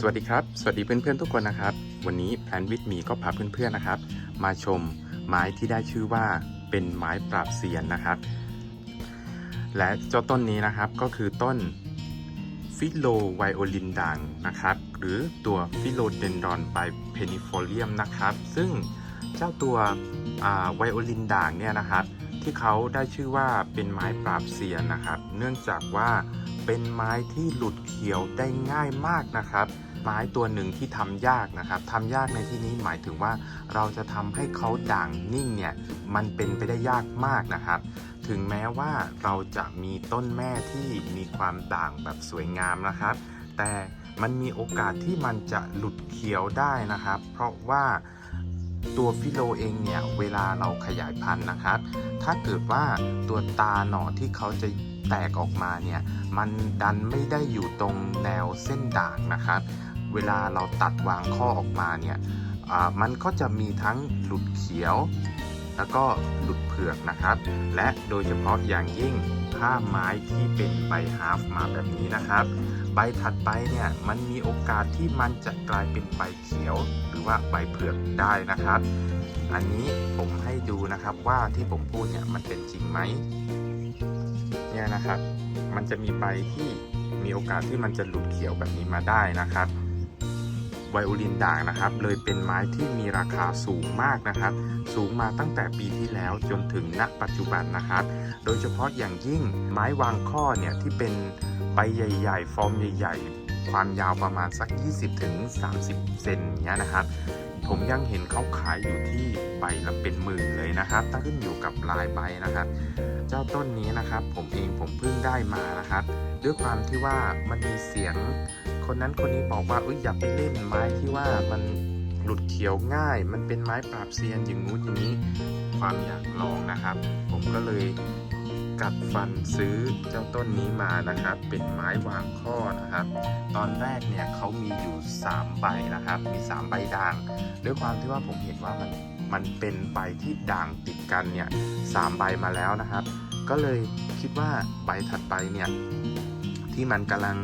สวัสดีครับ สวัสดีเพื่อนๆทุกคนนะครับ วันนี้แพลนวิทมีก็พาเพื่อนๆนะครับ มาชมไม้ที่ได้ชื่อว่าเป็นไม้ปราบเซียนนะครับ และเจ้าต้นนี้นะครับก็คือต้นฟิโลไวโอลินด่างนะครับ หรือตัวฟิโลเดนดอนไบเพนิฟอเลียมนะครับ ซึ่งเจ้าตัวไวโอลินด่างเนี่ยนะครับ ที่เขาได้ชื่อว่าเป็นไม้ปราบเซียนนะครับ เนื่องจากว่าเป็นไม้ที่หลุดเขียวได้ง่ายมากนะครับ ไม้ตัวหนึ่งที่ทำยากนะครับทำยากในที่นี้หมายถึงว่าเราจะทำให้เขาด่างนิ่งเนี่ยมันเป็นไปได้ยากมากนะครับ ถึงแม้ว่าเราจะมีต้นแม่ที่มีความด่างแบบสวยงามนะครับ แต่มันมีโอกาสที่มันจะหลุดเขียวได้นะครับ เพราะว่าตัวฟิโลเองเนี่ยเวลาเราขยายพันธุ์นะครับ ถ้าเกิดว่าตัวตาหน่อที่เขาจะแตกออกมาเนี่ย มันดันไม่ได้อยู่ตรงแนวเส้นด่างนะครับ วลาเราตัดวางข้อออกมาเนี่ยมันก็จะมีทั้งหลุดเขียว แล้วก็หลุดเผือกนะครับ และโดยเฉพาะอย่างยิ่งถ้าไม้ที่เป็นใบฮาฟมาแบบนี้นะครับ ใบถัดไปเนี่ยมันมีโอกาสที่มันจะกลายเป็นใบเขียว หรือว่าใบเผือกได้นะครับ อันนี้ผมให้ดูนะครับว่าที่ผมพูดเนี่ยมันเป็นจริงไหมเนี่ยนะครับ มันจะมีใบที่มีโอกาสที่มันจะหลุดเขียวแบบนี้มาได้นะครับ ไวโอลินด่างนะครับ เลยเป็นไม้ที่มีราคาสูงมากนะครับ สูงมาตั้งแต่ปีที่แล้วจนถึงณปัจจุบันนะครับ โดยเฉพาะอย่างยิ่งไม้วางข้อเนี่ยที่เป็นใบใหญ่ ๆ ฟอร์มใหญ่ ๆ ความยาวประมาณสัก 20-30เซนเนี้ยนะครับผมยังเห็นเขาขายอยู่ที่ใบละเป็นหมื่นเลยนะครับตั้งขึ้นอยู่กับลายใบนะครับ เจ้าต้นนี้นะครับ ผมเองผมเพิ่งได้มานะครับ ด้วยความที่ว่ามันมีเสียง คนนั้นคนนี้บอกว่าเอ้ยอย่าไปเล่นไม้ที่ว่ามันหลุดเขียวง่าย มันเป็นไม้ปราบเซียนอย่างงู้นอย่างนี้ ความอยากลองนะครับ ผมก็เลยกัดฟันซื้อเจ้าต้นนี้มานะครับ เป็นไม้วางข้อนะครับ ตอนแรกเนี่ยเขามีอยู่ 3 ใบนะครับ มี 3 ใบด่าง ด้วยความที่ว่าผมเห็นว่ามันมันเป็นใบที่ด่างติดกันเนี่ยสามใบมาแล้วนะครับ ก็เลยคิดว่าใบถัดไปเนี่ย ที่มันกำลัง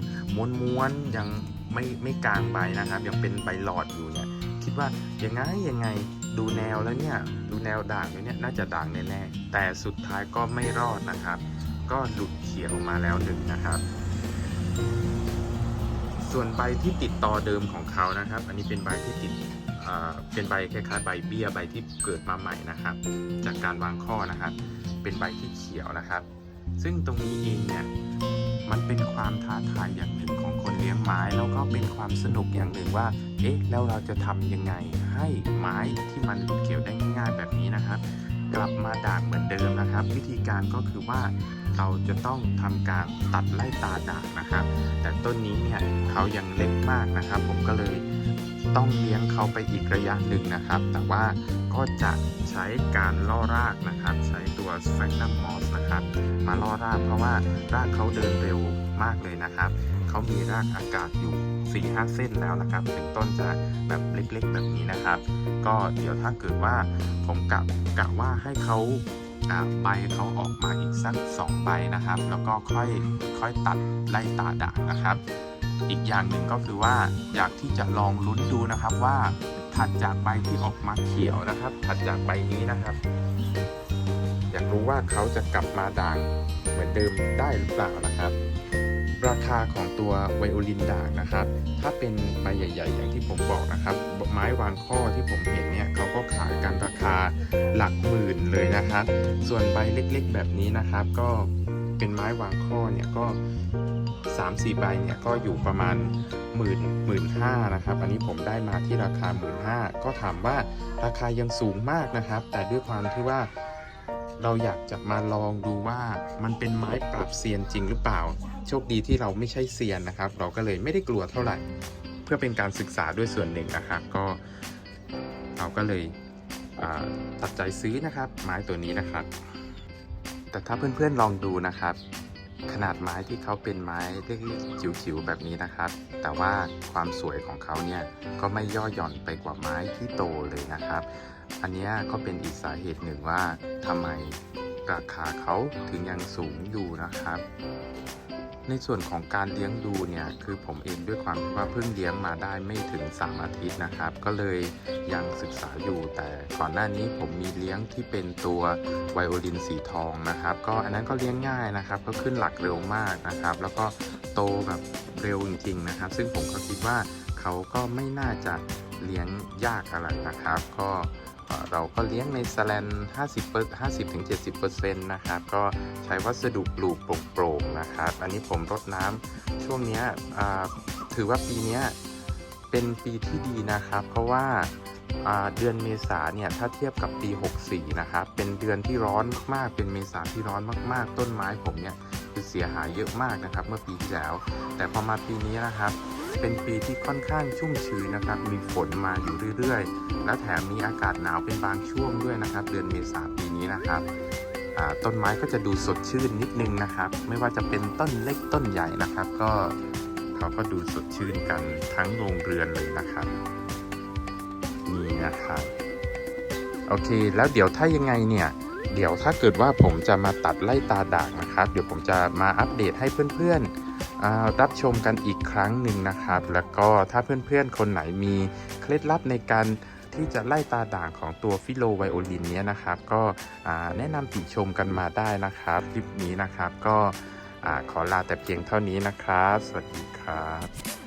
ม้วนๆยังไม่ไม่กลางใบนะครับ ยังเป็นใบหลอดอยู่เนี่ยคิดว่ายังไงยังไงดูแนวแล้วเนี่ยดูแนวด่างอยู่เนี่ยน่าจะด่างแน่ๆแต่สุดท้ายก็ไม่รอดนะครับ ก็หลุดเขียวมาแล้วหนึ่งนะครับ ส่วนใบที่ติดต่อเดิมของเขานะครับ อันนี้เป็นใบที่ติดเเป็นใบคล้ายๆใบเบี้ยใบที่เกิดมาใหม่นะครับ จากการวางข้อนะครับ เป็นใบที่เขียวนะครับ ซึ่งตรงนี้เองเนี่ยมันเป็นความท้าทายอย่างหนึ่งของคนเลี้ยงไม้แล้วก็เป็นความสนุกอย่างหนึ่งว่า เอ๊ะ แล้วเราจะทำยังไงให้ไม้ที่มันหลุดเขียวได้ง่ายๆแบบนี้นะครับ กลับมาด่างเหมือนเดิมนะครับ วิธีการก็คือว่าเราจะต้องทำการตัดไล่ตาด่างนะครับ แต่ต้นนี้เนี่ยเขายังเล็กมากนะครับ ผมก็เลย ต้องเลี้ยงเขาไปอีกระยะหนึ่งนะครับ แต่ว่าก็จะใช้การล่อรากนะครับ ใช้ตัว s p h a g n u m moss นะครับ มาล่อรากเพราะว่ารากเขาเดินเร็วมากเลยนะครับ เขามีรากอากาศอยู่ 4-5 เส้นแล้วนะครับถึงต้นจะแบบเล็กๆ แบบนี้นะครับ ก็เดี๋ยวถ้าเกิดว่าผมกะกะว่าให้เขาอ่าใบเขาออกมาอีกสัก 2 ใบนะครับ แล้วก็ค่อยค่อยตัดไล่ตาด่างนะครับ อีกอย่างหนึ่งก็คือว่าอยากที่จะลองลุ้นดูนะครับว่าถัดจากใบที่ออกมาเขียวนะครับ ถัดจากใบนี้นะครับ อยากรู้ว่าเขาจะกลับมาด่างเหมือนเดิมได้หรือเปล่านะครับ ราคาของตัวไวโอลินด่างนะครับ ถ้าเป็นใบใหญ่ ๆ อย่างที่ผมบอกนะครับ ไม้วางข้อที่ผมเห็นเนี่ยเขาก็ขายกันราคาหลักหมื่นเลยนะครับ ส่วนใบเล็กๆ แบบนี้นะครับ ก็เป็นไม้วางข้อเนี่ยก็ 3 4ใบเนี่ยก็อยู่ประมาณหมื่นหมื่นห้านะครับ อันนี้ผมได้มาที่ราคาหมื่นห้าก็ถามว่าราคายังสูงมากนะครับ แต่ด้วยความที่ว่าเราอยากจะมาลองดูว่ามันเป็นไม้ปรับเซียนจริงหรือเปล่า โชคดีที่เราไม่ใช่เซียนนะครับ เราก็เลยไม่ได้กลัวเท่าไหร่ เพื่อเป็นการศึกษาด้วยส่วนหนึ่งนะครับก็เราก็เลยตัดใจซื้อนะครับ ไม้ตัวนี้นะครับ แต่ถ้าเพื่อนๆลองดูนะครับ ขนาดไม้ที่เขาเป็นไม้เล็กๆจิ๋วๆแบบนี้นะครับ แต่ว่าความสวยของเขาเนี่ยก็ไม่ย่อหย่อนไปกว่าไม้ที่โตเลยนะครับ อันนี้ก็เป็นอีกสาเหตุหนึ่งว่าทำไมราคาเขาถึงยังสูงอยู่นะครับ ในส่วนของการเลี้ยงดูเนี่ยคือผมเองด้วยความที่ว่าเพิ่งเลี้ยงมาได้ไม่ถึง 3 อาทิตย์นะครับ ก็เลยยังศึกษาอยู่ แต่ก่อนหน้านี้ผมมีเลี้ยงที่เป็นตัวไวโอลินสีทองนะครับ ก็อันนั้นก็เลี้ยงง่ายนะครับ ก็ขึ้นหลักเร็วมากนะครับ แล้วก็โตแบบเร็วจริงๆนะครับ ซึ่งผมก็คิดว่าเขาก็ไม่น่าจะเลี้ยงยากอะไรนะครับ ก็ เราก็เลี้ยงในสแลน50เปอร์50ถึง70 นะครับ ก็ใช้วัสดุปลูกโปร่งๆนะครับ อันนี้ผมรดน้ำช่วงนี้ถือว่าปีนี้เป็นปีที่ดีนะครับ เพราะว่าอ่าเดือนเมษาเนี่ยถ้าเทียบกับปี 64 นะครับ เป็นเดือนที่ร้อนมากๆเป็นเมษาที่ร้อนมากๆ ต้นไม้ผมเนี่ย คือเสียหายเยอะมากนะครับ เมื่อปีที่แล้ว แต่พอมาปีนี้นะครับ เป็นปีที่ค่อนข้างชุ่มชื้นนะครับ มีฝนมาอยู่เรื่อยๆ และแถมมีอากาศหนาวเป็นบางช่วงด้วยนะครับ เดือนเมษาปีนี้นะครับต้นไม้ก็จะดูสดชื่นนิดนึงนะครับ ไม่ว่าจะเป็นต้นเล็กต้นใหญ่นะครับ ก็เขาก็ดูสดชื่นกันทั้งโรงเรือนเลยนะครับนี่นะครับโอเค แล้วเดี๋ยวถ้ายังไงเนี่ย เดี๋ยวถ้าเกิดว่าผมจะมาตัดไล่ตาด่างนะครับ เดี๋ยวผมจะมาอัปเดตให้เพื่อนๆรับชมกันอีกครั้งหนึ่งนะครับ แล้วก็ถ้าเพื่อนๆคนไหนมีเคล็ดลับในการที่จะไล่ตาด่างของตัวฟิโลไวโอลินเนี้ยนะครับ ก็แนะนำติชมกันมาได้นะครับ คลิปนี้นะครับก็อขอลาแต่เพียงเท่านี้นะครับ สวัสดีครับ